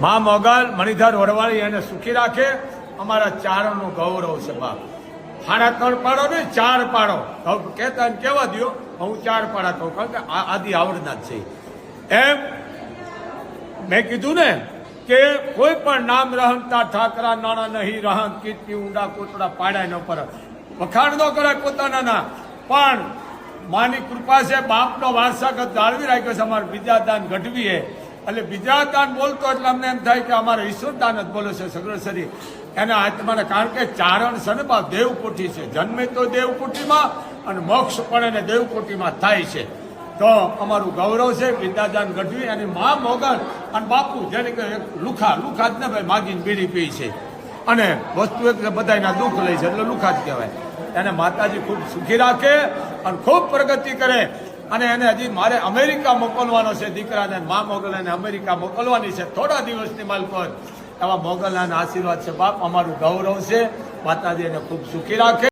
મા મોગલ, મણિધર વડવાળી એને સુખી રાખે. અમારા ચારણનું ગૌરવ છે, બાપ. સાડા ત્રણ પાડો ને ચાર પાડો. કહેતા કેવા દો હું ચાર પાડા કહું, કારણ કે આદિ આવડના જ છે. એમ મેં કીધું ને કે કોઈ પણ નામ રહનતા ઠાકરા, નાણા નહીં રહન કીર્તિ, ઊંડા કોતડા પાડાય ન પર. વખાણ ન કરે પોતાના ના પણ માની કૃપા છે, બાપનો વારસાગત જાળવી રાખ્યો છે, અમારે વિદ્યાદાન ગઢવીએ એટલે વિદ્યાદાન બોલતો એટલે અમને એમ થાય કે અમારે ઈશ્વરદાન જ બોલે છે સગ્રસરી એના આત્માને કારણ કે ચારણ છે ને બા દેવકોઠી છે. જન્મે તો દેવકોઠીમાં અને મોક્ષ પણ એને દેવકોઠીમાં થાય છે. તો અમારું ગૌરવ છે વિદ્યાદાન ગઢવી અને મા મોગલ અને બાપુ, જેને કે લુખા લુખા જ ને ભાઈ, માગીને બીડી પી છે. અને વસ્તુ એક બધાના દુઃખ લે છે, એટલે લુખા જ કહેવાય. એને માતાજી ખૂબ સુખી રાખે અને ખૂબ પ્રગતિ કરે. અને એને હજી મારે અમેરિકા મોકલવાનો છે, દીકરાને મા મોગલાને અમેરિકા મોકલવાની છે. થોડા દિવસની માલકોત એવા મોગલના આશીર્વાદ છે. બાપ અમારું ગૌરવ છે. માતાજી એને ખૂબ સુખી રાખે.